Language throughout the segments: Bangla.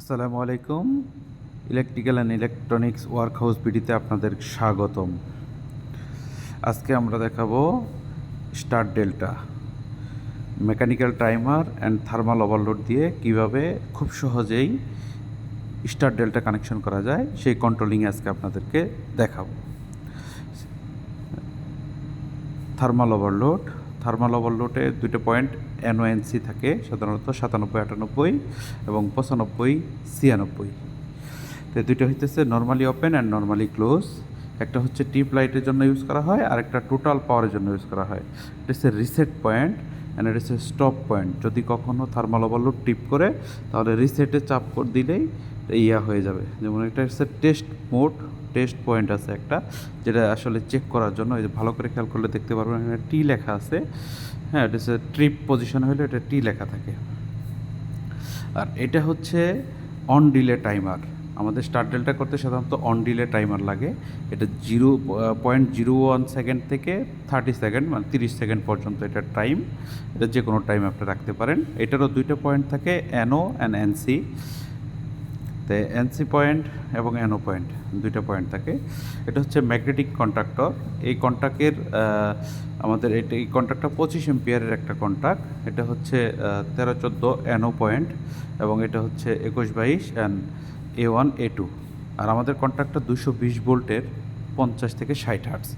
আসসালামু আলাইকুম। Electrical and electronics work house বিডিতে আপনাদের স্বাগতম। আজকে আমরা দেখাবো star delta. Mechanical timer and thermal overload দিয়ে কীভাবে খুব সহজেই স্টার ডেল্টা কানেকশন করা যায়, সেই কন্ট্রোলিং আজকে আপনাদেরকে দেখাবো। থার্মাল ওভারলোড থার্মাল ওভারলোডে দুটো পয়েন্ট এনওএনসি থাকে, সাধারণত সাতানব্বই, আটানব্বই এবং পঁচানব্বই, ছিয়ানব্বই। তো দুটো হইতেছে normally open and normally close একটা হচ্ছে টিপ লাইটের জন্য ইউজ করা হয় আর একটা টোটাল পাওয়ারের জন্য ইউজ করা হয়। এটা হচ্ছে রিসেট পয়েন্ট অ্যান্ড এটা হচ্ছে স্টপ পয়েন্ট যদি কখনও থার্মাল ওভারলোড টিপ করে, তাহলে রিসেটে চাপ দিলেই ইয়া হয়ে যাবে। যেমন এটা হচ্ছে টেস্ট মোড টেস্ট পয়েন্ট আছে একটা, যেটা আসলে চেক করার জন্য, এই যে ভালো করে খেয়াল করলে দেখতে পারবেন, এখানে টি লেখা আছে। হ্যাঁ এটা ট্রিপ পজিশন হলে এটা টি লেখা থাকে। আর এটা হচ্ছে অন ডিলে টাইমার আমাদের স্টার্ট ডেলটা করতে সাধারণত অন ডিলে টাইমার লাগে। এটা zero point zero one second থেকে থার্টি সেকেন্ড মানে তিরিশ সেকেন্ড পর্যন্ত এটা টাইম এটা যে কোনো টাইম আপনি রাখতে পারেন। এটারও দুইটা পয়েন্ট থাকে এনও অ্যান্ড এনসি তো এনসি পয়েন্ট এবং এনও পয়েন্ট, দুইটা পয়েন্ট থাকে। এটা হচ্ছে ম্যাগনেটিক কন্ট্রাক্টর এই কন্ট্রাক্টের আমাদের এটা এই কন্ট্রাক্টটা পঁচিশ এম্পিয়ারের একটা কন্ট্রাক্ট এটা হচ্ছে তেরো চোদ্দ এনও পয়েন্ট এবং এটা হচ্ছে একুশ বাইশ and A one, A two. আর আমাদের কন্ট্রাক্টটা দুশো বিশ ভোল্টের পঞ্চাশ থেকে ষাট হার্টস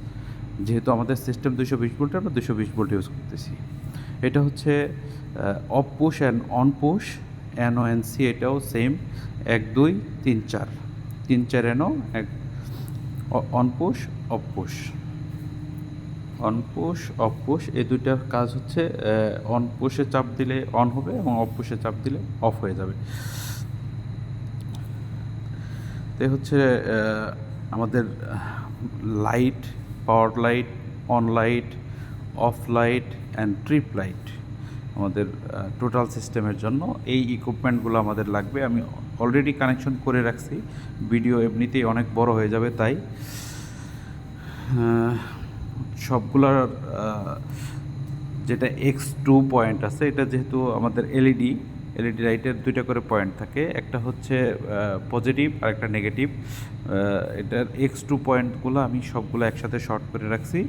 যেহেতু আমাদের সিস্টেম দুশো বিশ ভোল্টের আমরা দুশো বিশ ভোল্ট ইউজ করতেছি। এটা হচ্ছে off push and on push. NO NC এটাও সেম এক, দুই, তিন, চার। তিন, চার এনও, এক অনপুশ অপুশ অনপুশ অপুশ এই দুইটার কাজ হচ্ছে অনপুশে চাপ দিলে অন হবে এবং অপুশে চাপ দিলে অফ হয়ে যাবে। তো হচ্ছে আমাদের light power light on light off light and trip light আমাদের টোটাল সিস্টেমের জন্য। এই ইকুইপমেন্টগুলো আমাদের লাগবে। আমি অলরেডি কানেকশন করে রাখছি। ভিডিও এমনিতেই অনেক বড় হয়ে যাবে, তাই সবগুলার যেটা এক্স টু পয়েন্ট আছে, এটা যেহেতু আমাদের এলইডি এলইডি লাইটের দুইটা করে পয়েন্ট থাকে। একটা হচ্ছে পজিটিভ আর একটা নেগেটিভ এটার এক্স টু পয়েন্টগুলো আমি সবগুলো একসাথে শর্ট করে রাখছি।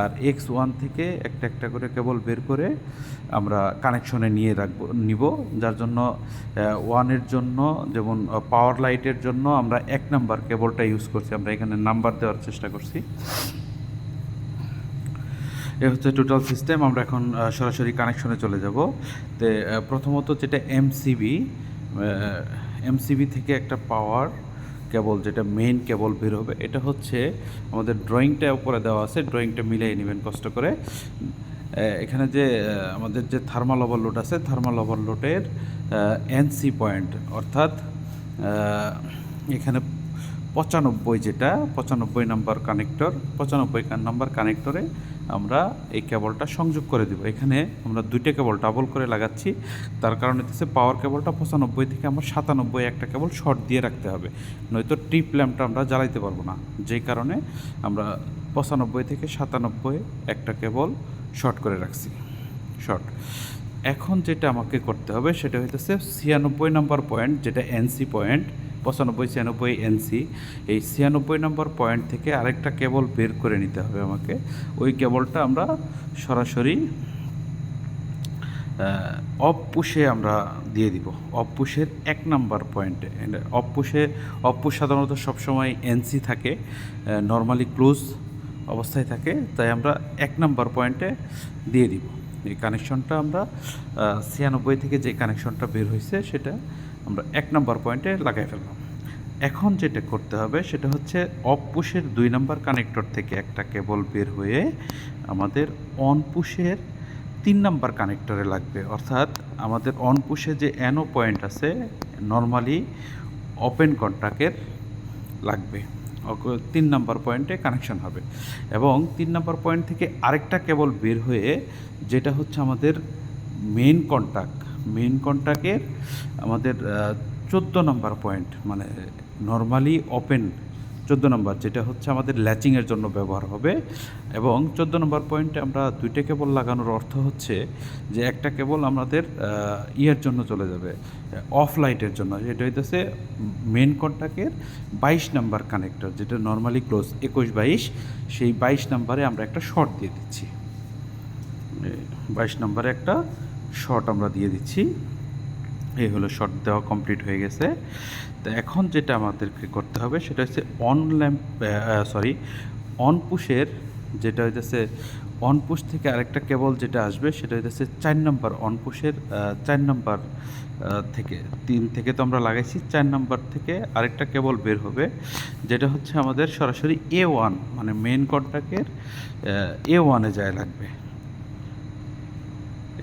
আর এক্স ওয়ান থেকে একটা একটা করে কেবল বের করে আমরা কানেকশনে নিয়ে রাখব, নিব। যার জন্য ওয়ানের জন্য, যেমন পাওয়ার লাইটের জন্য আমরা এক নাম্বার কেবলটা ইউজ করছি। আমরা এখানে নাম্বার দেওয়ার চেষ্টা করছি। এ হচ্ছে টোটাল সিস্টেম আমরা এখন সরাসরি কানেকশনে চলে যাব। তো প্রথমত যেটা এমসিবি এমসিবি থেকে একটা পাওয়ার কেবল যেটা মেইন কেবল বের হবে এটা হচ্ছে আমাদের ড্রয়িংটা উপরে দেওয়া আছে ড্রয়িংটা মিলিয়ে নেবেন কষ্ট করে। এখানে যে আমাদের যে থার্মাল ওভারলোড আছে থার্মাল ওভারলোডের এনসি পয়েন্ট অর্থাৎ এখানে পঁচানব্বই যেটা, পঁচানব্বই নাম্বার কানেক্টর পঁচানব্বই নাম্বার কানেক্টরে আমরা এই কেবলটা সংযোগ করে দেবো। এখানে আমরা দুইটা কেবল ডাবল করে লাগাচ্ছি। তার কারণ হচ্ছে পাওয়ার কেবলটা পঁচানব্বই থেকে আমরা সাতানব্বই একটা কেবল শর্ট দিয়ে রাখতে হবে। নয়তো টিপ ল্যাম্পটা আমরা জ্বালাইতে পারব না। যেই কারণে আমরা পঁচানব্বই থেকে সাতানব্বই একটা কেবল শর্ট করে রাখছি। শর্ট এখন যেটা আমাকে করতে হবে সেটা হইতেছে ছিয়ানব্বই নম্বর পয়েন্ট যেটা এনসি পয়েন্ট পঁচানব্বই, ছিয়ানব্বই এনসি, এই ছিয়ানব্বই নম্বর পয়েন্ট থেকে আরেকটা কেবল বের করে নিতে হবে আমাকে। ওই কেবলটা আমরা সরাসরি অফ পুষে আমরা দিয়ে দিব। অফ পুষের এক নাম্বার পয়েন্টে। অফ পুষে অফ পুষ সাধারণত সবসময় এনসি থাকে নর্মালি ক্লোজ অবস্থায় থাকে, তাই আমরা এক নাম্বার পয়েন্টে দিয়ে দিব। এই কানেকশনটা আমরা ছিয়ানব্বই থেকে যে কানেকশনটা বের হয়েছে সেটা আমরা এক নম্বর পয়েন্টে লাগাই ফেললাম। এখন যেটা করতে হবে সেটা হচ্ছে অফ দুই নম্বর কানেক্টর থেকে একটা কেবল বের হয়ে আমাদের অন পুশের তিন নম্বর কানেক্টরে লাগবে। অর্থাৎ আমাদের অন পুশে যে অ্যানো পয়েন্ট আছে, নর্মালি ওপেন কন্ট্রাক্টের লাগবে। তিন নম্বর পয়েন্টে কানেকশন হবে। এবং তিন নম্বর পয়েন্ট থেকে আরেকটা কেবল বের হয়ে যেটা হচ্ছে আমাদের মেন কন্ট্যাক্ট মেন কন্ট্যাক্টের আমাদের চোদ্দ নম্বর পয়েন্ট মানে নর্মালি ওপেন চোদ্দ নম্বর যেটা হচ্ছে আমাদের ল্যাচিংয়ের জন্য ব্যবহার হবে। এবং চোদ্দ নম্বর পয়েন্টে আমরা দুইটা কেবল লাগানোর অর্থ হচ্ছে যে একটা কেবল আমাদের ইয়ের জন্য চলে যাবে অফ লাইটের জন্য। যেটা হইতেছে মেন কন্ট্যাক্টের বাইশ নাম্বার কানেক্টর যেটা নর্মালি ক্লোজ একুশ বাইশ, সেই বাইশ নাম্বারে আমরা একটা শর্ট দিয়ে দিচ্ছি। বাইশ নাম্বারে একটা শর্ট আমরা দিয়ে দিচ্ছি। এই হলো শর্ট দেওয়া কমপ্লিট হয়ে গেছে। তো এখন যেটা আমাদেরকে করতে হবে সেটা হচ্ছে অন ল্যাম্প সরি অন পুশের যেটা হইতেছে অন পুশ থেকে আরেকটা কেবল যেটা আসবে সেটা হইতেছে চার নম্বর অন পুশের চার নম্বর থেকে। তিন থেকে তো আমরা লাগাইছি, চার নম্বর থেকে আরেকটা কেবল বের হবে, যেটা হচ্ছে আমাদের সরাসরি এ ওয়ান মানে মেন কন্ট্যাক্টের এ ওয়ানে যায় লাগবে।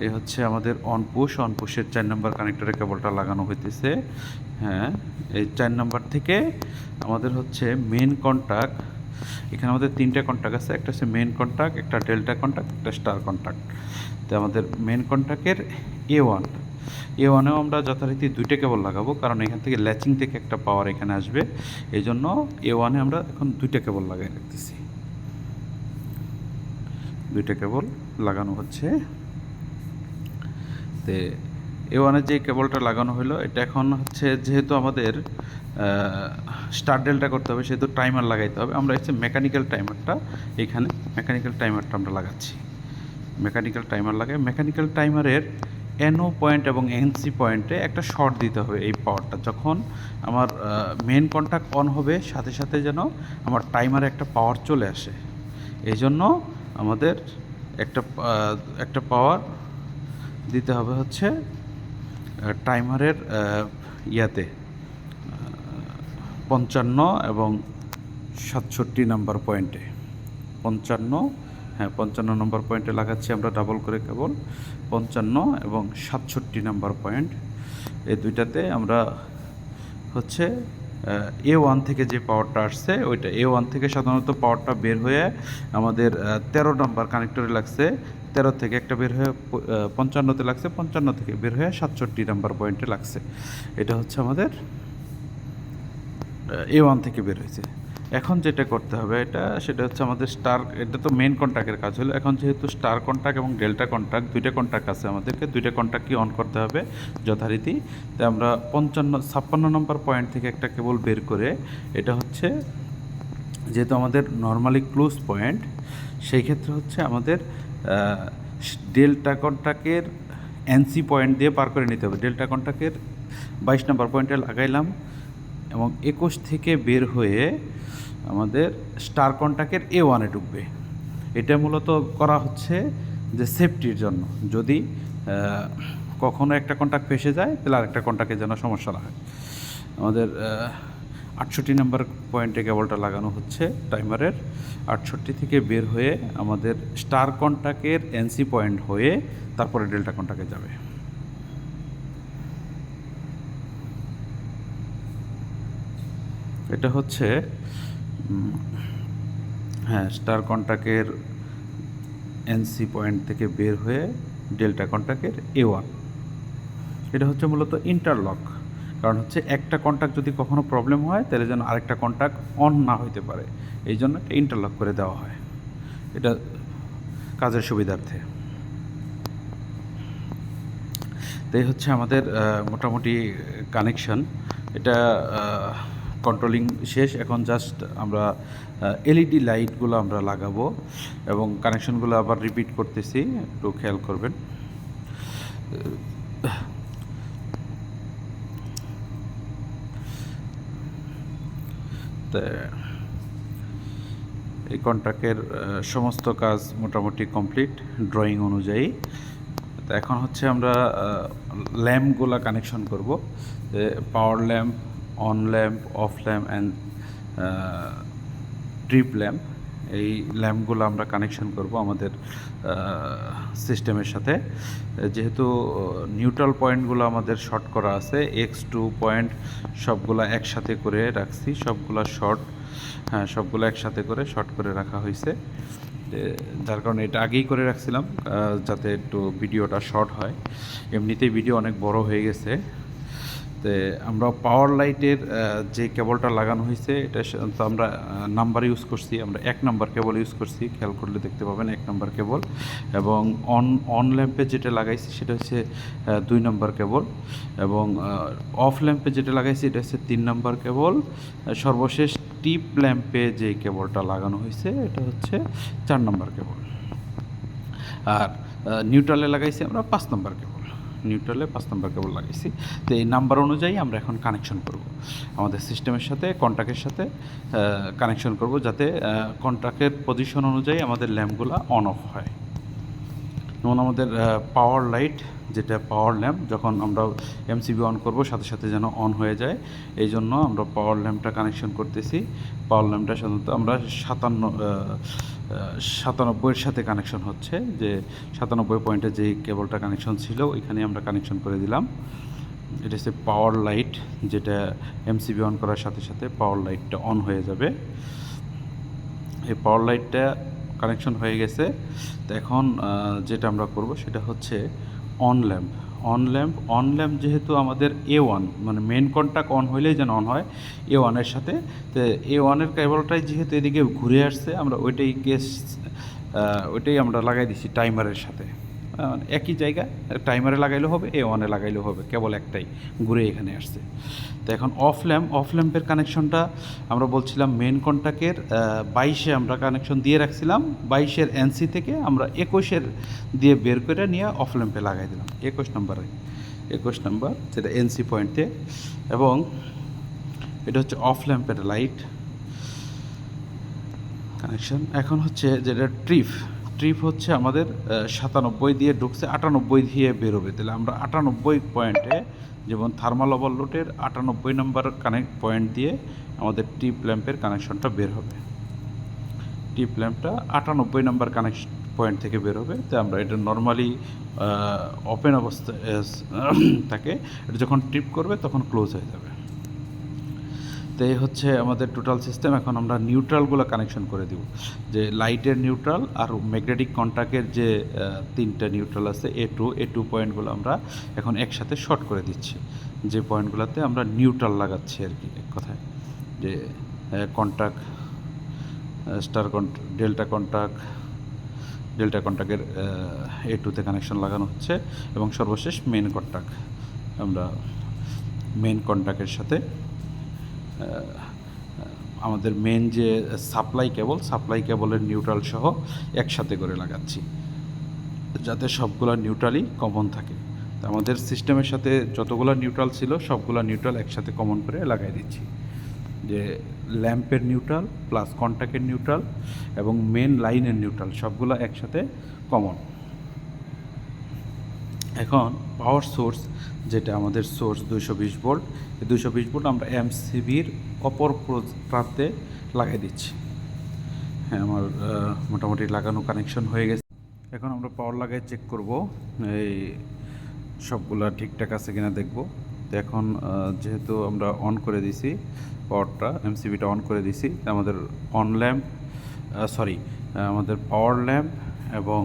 এই হচ্ছে আমাদের অন পুশ অন পুশের চার নম্বর কানেক্টরে কেবলটা লাগানো হইতেছে। হ্যাঁ এই চার নম্বর থেকে আমাদের হচ্ছে মেন কন্টাক্ট এখানে আমাদের তিনটা কন্টাক্ট আছে, একটা হচ্ছে মেন কন্টাক্ট একটা ডেল্টা কন্টাক্ট একটা স্টার কন্টাক্ট তো আমাদের মেন কন্টাক্টের এ ওয়ান এ ওয়ানেও আমরা যথারীতি দুইটা কেবল লাগাবো, কারণ এখান থেকে ল্যাচিং থেকে একটা পাওয়ার এখানে আসবে। এই জন্য এ ওয়ানে আমরা এখন দুইটা কেবল লাগাই রাখতেছি। দুইটা কেবল লাগানো হচ্ছে। তে এ ওয়ানের যে কেবলটা লাগানো হলো এটা এখন হচ্ছে যেহেতু আমাদের স্টার ডেলটা করতে হবে, সেহেতু টাইমার লাগাইতে হবে। আমরা হচ্ছে মেকানিক্যাল টাইমারটা এখানে, মেকানিক্যাল টাইমারটা আমরা লাগাচ্ছি। মেকানিক্যাল টাইমার লাগাই, মেকানিক্যাল টাইমারের এনও পয়েন্ট এবং এনসি পয়েন্টে একটা শর্ট দিতে হবে এই পাওয়ারটা। যখন আমার মেন কন্ট্যাক্ট অন হবে, সাথে সাথে যেন আমার টাইমারে একটা পাওয়ার চলে আসে। এই জন্য আমাদের একটা একটা পাওয়ার দিতে হবে হচ্ছে টাইমারের ইয়াতে পঞ্চান্ন এবং সাতষট্টি নাম্বার পয়েন্টে। পঞ্চান্ন হ্যাঁ পঞ্চান্ন নম্বর পয়েন্টে লাগাচ্ছি আমরা ডাবল করে কেবল। পঞ্চান্ন এবং সাতষট্টি নাম্বার পয়েন্ট। এই দুইটাতে আমরা হচ্ছে এ ওয়ান থেকে যে পাওয়ারটা আসছে, ওইটা এ ওয়ান থেকে সাধারণত পাওয়ারটা বের হয়ে আমাদের তেরো নাম্বার কানেক্টরে লাগছে। তেরো থেকে একটা বের হয়ে পঞ্চান্নতে লাগছে, পঞ্চান্ন থেকে বের হয়ে সাতষট্টি নাম্বার পয়েন্টে লাগছে। এটা হচ্ছে আমাদের এ ওয়ান থেকে বের হয়েছে। এখন যেটা করতে হবে এটা, সেটা হচ্ছে আমাদের স্টার এটা তো মেন কন্ট্যাক্টের কাজ হলো। এখন যেহেতু স্টার কন্ট্রাক্ট এবং ডেল্টা কন্ট্রাক্ট দুইটা কন্ট্যাক্ট আছে আমাদেরকে, দুইটা কন্ট্যাক্টই অন করতে হবে? যথারীতি। তাই আমরা পঞ্চান্ন, ছাপ্পান্ন নম্বর পয়েন্ট থেকে একটা কেবল বের করে, এটা হচ্ছে যেহেতু আমাদের নর্মালি ক্লোজ পয়েন্ট সেই ক্ষেত্রে হচ্ছে আমাদের ডেল্টা কন্ট্যাক্টের এনসি পয়েন্ট দিয়ে পার করে নিতে হবে। ডেল্টা কন্ট্যাক্টের বাইশ নম্বর পয়েন্টে লাগাইলাম এবং একুশ থেকে বের হয়ে আমাদের স্টার কন্ট্যাক্টের এ ওয়ানে ঢুকবে। এটা মূলত করা হচ্ছে যে সেফটির জন্য। যদি কখনো একটা কন্ট্যাক্ট ফেসে যায়, তাহলে আরেকটা কন্ট্যাক্টে যেন সমস্যা না হয়। আমাদের আটষট্টি নাম্বার পয়েন্টে কেবলটা লাগানো হচ্ছে টাইমারের। আটষট্টি থেকে বের হয়ে আমাদের স্টার কন্ট্যাক্টের এনসি পয়েন্ট হয়ে তারপরে ডেল্টা কন্ট্যাক্টে যাবে। এটা হচ্ছে হ্যাঁ স্টার কন্ট্যাক্টের এনসি পয়েন্ট থেকে বের হয়ে ডেল্টা কন্ট্যাক্টের এ ওয়ান। এটা হচ্ছে মূলত ইন্টারলক। কারণ হচ্ছে একটা কন্ট্যাক্ট যদি কখনো প্রবলেম হয়, তাহলে যেন আরেকটা কন্ট্যাক্ট অন না হইতে পারে। এই জন্য এটা ইন্টারলক করে দেওয়া হয়। এটা কাজের সুবিধার্থে। তাই হচ্ছে আমাদের মোটামুটি কানেকশন এটা কন্ট্রোলিং শেষ। এখন জাস্ট আমরা এলইডি লাইটগুলো আমরা লাগাবো এবং কানেকশনগুলো আবার রিপিট করতেছি। একটু খেয়াল করবেন। এই কন্ট্রাক্টের সমস্ত কাজ মোটামুটি কমপ্লিট, ড্রয়িং অনুযায়ী। তো এখন হচ্ছে আমরা ল্যাম্পগুলো কানেকশন করব। যে power lamp, on lamp, off lamp, and trip lamp. এই ল্যাম্পগুলো আমরা কানেকশন করব আমাদের সিস্টেমের সাথে। যেহেতু নিউট্রাল পয়েন্টগুলো আমাদের শর্ট করা আছে এক্স টু পয়েন্ট সবগুলা একসাথে করে রাখছি, সবগুলা শর্ট হ্যাঁ সবগুলো একসাথে করে শর্ট করে রাখা হয়েছে। যার কারণে এটা আগেই করে রাখছিলাম যাতে একটু ভিডিওটা শর্ট হয়। এমনিতেই ভিডিও অনেক বড় হয়ে গেছে। তে আমরা পাওয়ার লাইটের যে কেবলটা লাগানো হয়েছে, এটা সাধারণত আমরা নাম্বার ইউজ করছি, আমরা এক নাম্বার কেবল ইউজ করছি, খেয়াল করলে দেখতে পাবেন এক নাম্বার কেবল এবং অন অন ল্যাম্পে যেটা লাগাইছি সেটা হচ্ছে দুই নাম্বার কেবল এবং অফ ল্যাম্পে যেটা লাগাইছি এটা হচ্ছে তিন নাম্বার কেবল সর্বশেষ টিপ ল্যাম্পে যে কেবলটা লাগানো হয়েছে, এটা হচ্ছে চার নাম্বার কেবল আর নিউট্রালে লাগাইছি আমরা পাঁচ নম্বর কেবল নিউট্রালে পাঁচ নম্বর কেবল লাগাইছি। তো এই নাম্বার অনুযায়ী আমরা এখন কানেকশন করব। আমাদের সিস্টেমের সাথে কন্ট্যাক্টের সাথে কানেকশন করব যাতে কন্ট্যাক্টের পজিশন অনুযায়ী আমাদের ল্যাম্পগুলো অন অফ হয়। যেমন আমাদের পাওয়ার লাইট যেটা পাওয়ার ল্যাম্প যখন আমরা এমসিবি অন করব, সাথে সাথে যেন অন হয়ে যায়। এই জন্য আমরা পাওয়ার ল্যাম্পটা কানেকশন করতেছি। পাওয়ার ল্যাম্পটা সাধারণত আমরা সাতান্ন সাতানব্বইয়ের সাথে কানেকশন হচ্ছে, যে সাতানব্বই পয়েন্টে যে কেবলটা কানেকশন ছিল, ওইখানে আমরা কানেকশন করে দিলাম। এটা হচ্ছে পাওয়ার লাইট যেটা এমসিবি অন করার সাথে সাথে পাওয়ার লাইটটা অন হয়ে যাবে। এই পাওয়ার লাইটটা কানেকশন হয়ে গেছে। তো এখন যেটা আমরা করব সেটা হচ্ছে on lamp on lamp on lamp যেহেতু আমাদের এ ওয়ান মানে মেন কন্ট্যাক্ট অন হইলেই যেন অন হয় এ ওয়ানের সাথে। তো এ ওয়ানের কেবলটাই যেহেতু এদিকে ঘুরে আসছে, আমরা ওইটাই কেস ওইটাই আমরা লাগাই দিছি টাইমারের সাথে। একই জায়গা টাইমারে লাগাইলেও হবে এ ওয়ানে লাগাইলেও হবে, কেবল একটাই, ঘুরে এখানে আসছে। তো এখন অফ ল্যাম্প অফ ল্যাম্পের কানেকশনটা আমরা বলছিলাম মেন কন্ট্যাক্টের বাইশে আমরা কানেকশন দিয়ে রাখছিলাম, বাইশের এনসি থেকে আমরা একুশের দিয়ে বের করে নিয়ে অফ ল্যাম্পে লাগাই দিলাম। একুশ নম্বরে, একুশ নম্বর, যেটা এনসি পয়েন্টে এবং এটা হচ্ছে অফ ল্যাম্পের লাইট কানেকশন এখন হচ্ছে যেটা ট্রিপ ট্রিপ হচ্ছে আমাদের সাতানব্বই দিয়ে ঢুকছে, আটানব্বই দিয়ে বেরোবে। তাহলে আমরা আটানব্বই পয়েন্টে যেমন থার্মাল ওভারলোডের আটানব্বই নম্বর কানেক্ট পয়েন্ট দিয়ে আমাদের টিপ ল্যাম্পের কানেকশনটা বের হবে। টিপ ল্যাম্পটা আটানব্বই নম্বর কানেকশন পয়েন্ট থেকে বের হবে। তো আমরা এটা নর্মালি ওপেন অবস্থা থাকে। এটা যখন ট্রিপ করবে, তখন ক্লোজ হয়ে যাবে। তো এই হচ্ছে আমাদের টোটাল সিস্টেম এখন আমরা নিউট্রালগুলো কানেকশন করে দিব। যে লাইটের নিউট্রাল আর ম্যাগনেটিক কন্ট্যাক্টের যে তিনটা নিউট্রাল আছে এ টু এ টু পয়েন্টগুলো আমরা এখন একসাথে শর্ট করে দিচ্ছি। যে পয়েন্টগুলোতে আমরা নিউট্রাল লাগাচ্ছি আর কি এক কথায়। যে কন্ট্যাক্ট স্টার কন্ট ডেল্টা কন্ট্যাক্ট ডেল্টা কন্ট্যাক্টের এ টুতে কানেকশন লাগানো হচ্ছে এবং সর্বশেষ মেন কন্ট্যাক্ট আমরা মেন কন্ট্যাক্টের সাথে আমাদের মেন যে সাপ্লাই কেবল সাপ্লাই কেবলের নিউট্রাল সহ একসাথে করে লাগাচ্ছি, যাতে সবগুলো নিউট্রালই কমন থাকে। তো আমাদের সিস্টেমের সাথে যতগুলো নিউট্রাল ছিল, সবগুলো নিউট্রাল একসাথে কমন করে লাগাই দিচ্ছি। যে ল্যাম্পের নিউট্রাল প্লাস কন্ট্যাক্টের নিউট্রাল এবং মেন লাইনের নিউট্রাল সবগুলো একসাথে কমন এখন পাওয়ার সোর্স যেটা আমাদের সোর্স দুইশো বিশ ভোল্ট এই দুইশো বিশ ভোল্ট আমরা এমসিবির অপর প্র- প্রান্তে লাগাই দিচ্ছি। হ্যাঁ আমার মোটামুটি লাগানো কানেকশন হয়ে গেছে। এখন আমরা পাওয়ার লাগাই চেক করব, এই সবগুলা ঠিকঠাক আছে কিনা দেখব। তো এখন যেহেতু আমরা অন করে দিছি পাওয়ারটা এমসিবিটা অন করে দিছি, আমাদের অন ল্যাম্প সরি আমাদের পাওয়ার ল্যাম্প এবং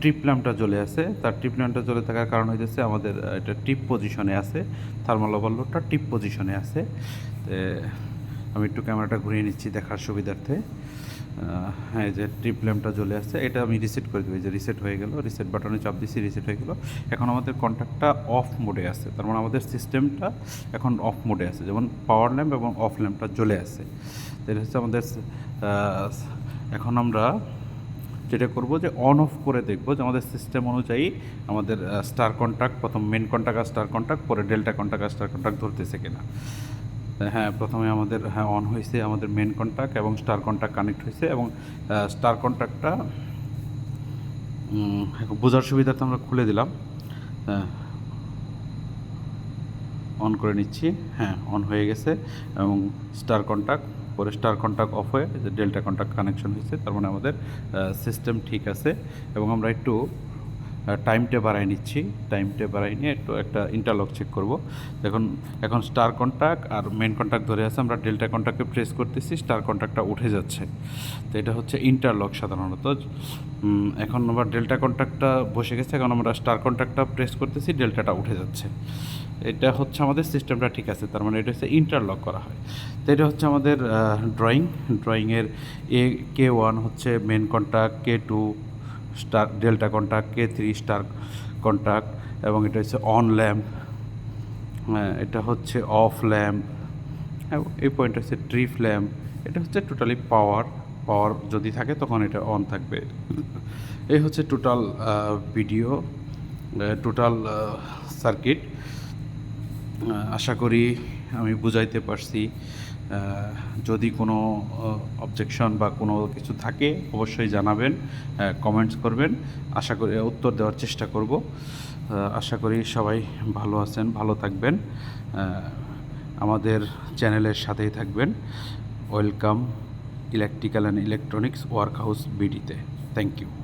ট্রিপ ল্যাম্পটা জ্বলে আছে। তার ট্রিপ ল্যাম্পটা জ্বলে থাকার কারণ হইতেছে আমাদের এটা টিপ পজিশনে আছে থার্মাল ওভারলোডটা টিপ পজিশনে আছে। আমি একটু ক্যামেরাটা ঘুরিয়ে নিচ্ছি দেখার সুবিধার্থে। হ্যাঁ যে ট্রিপ ল্যাম্পটা জ্বলে আসছে এটা আমি রিসেট করে দেবো যে রিসেট হয়ে গেল রিসেট বাটনে চাপ দিচ্ছি রিসেট হয়ে গেল। এখন আমাদের কন্ট্যাক্টটা অফ মোডে আছে, তার মানে আমাদের সিস্টেমটা এখন অফ মোডে আছে, যেমন পাওয়ার ল্যাম্প এবং অফ ল্যাম্পটা জ্বলে আছে। এটা হচ্ছে আমাদের এখন আমরা যেটা করব যে অন অফ করে দেখব যে আমাদের সিস্টেম অনুযায়ী আমাদের স্টার কন্ট্যাক্ট প্রথম মেন কন্ট্যাক্ট আর স্টার কন্ট্যাক্ট পরে ডেল্টা কন্ট্যাক্ট আর স্টার কন্ট্যাক্ট ধরতেছে কিনা। হ্যাঁ প্রথমে আমাদের হ্যাঁ অন হয়েছে আমাদের মেন কন্ট্যাক্ট এবং স্টার কন্ট্যাক্ট কানেক্ট হয়েছে এবং স্টার কন্ট্যাক্টটা বোঝার সুবিধাতে আমরা খুলে দিলাম। অন করে নিচ্ছি। হ্যাঁ অন হয়ে গেছে এবং স্টার কন্ট্যাক্ট পরে স্টার কন্ট্যাক্ট অফ হয়ে যে ডেল্টা কন্ট্যাক্ট কানেকশন হয়েছে, তার মানে আমাদের সিস্টেম ঠিক আছে। এবং আমরা একটু টাইমটা বাড়াই নিচ্ছি। টাইমটা বাড়াই নিয়ে একটু একটা ইন্টারলক চেক করব। দেখুন, এখন স্টার কন্ট্যাক্ট আর মেন কন্ট্যাক্ট ধরে আছে, আমরা ডেল্টা কন্ট্যাক্টকে প্রেস করতেছি স্টার কন্ট্যাক্টটা উঠে যাচ্ছে। তো এটা হচ্ছে ইন্টারলক সাধারণত। এখন আবার ডেল্টা কন্ট্যাক্টটা বসে গেছে, এখন আমরা স্টার কন্ট্যাক্টটা প্রেস করতেছি ডেল্টাটা উঠে যাচ্ছে। এটা হচ্ছে আমাদের সিস্টেমটা ঠিক আছে, তার মানে এটা হচ্ছে ইন্টারলক করা হয়। তো এটা হচ্ছে আমাদের ড্রয়িং ড্রয়িংয়ের এ কে ওয়ান হচ্ছে main contact K two star, delta contract K three star contact এবং এটা হচ্ছে অন ল্যাম্প। হ্যাঁ এটা হচ্ছে অফ ল্যাম্প। এই পয়েন্ট হচ্ছে ট্রিপ ল্যাম্প। এটা হচ্ছে টোটালি পাওয়ার। পাওয়ার যদি থাকে তখন এটা অন থাকবে। এই হচ্ছে টোটাল ভিডিও টোটাল সার্কিট। আশা করি আমি বুঝাইতে পারছি। যদি কোনো অবজেকশন বা কোনো কিছু থাকে, অবশ্যই জানাবেন কমেন্টস করবেন। আশা করি, উত্তর দেওয়ার চেষ্টা করব। আশা করি সবাই ভালো আছেন, ভালো থাকবেন। আমাদের চ্যানেলের সাথেই থাকবেন। Welcome electrical and electronics work house বিডিতে। Thank you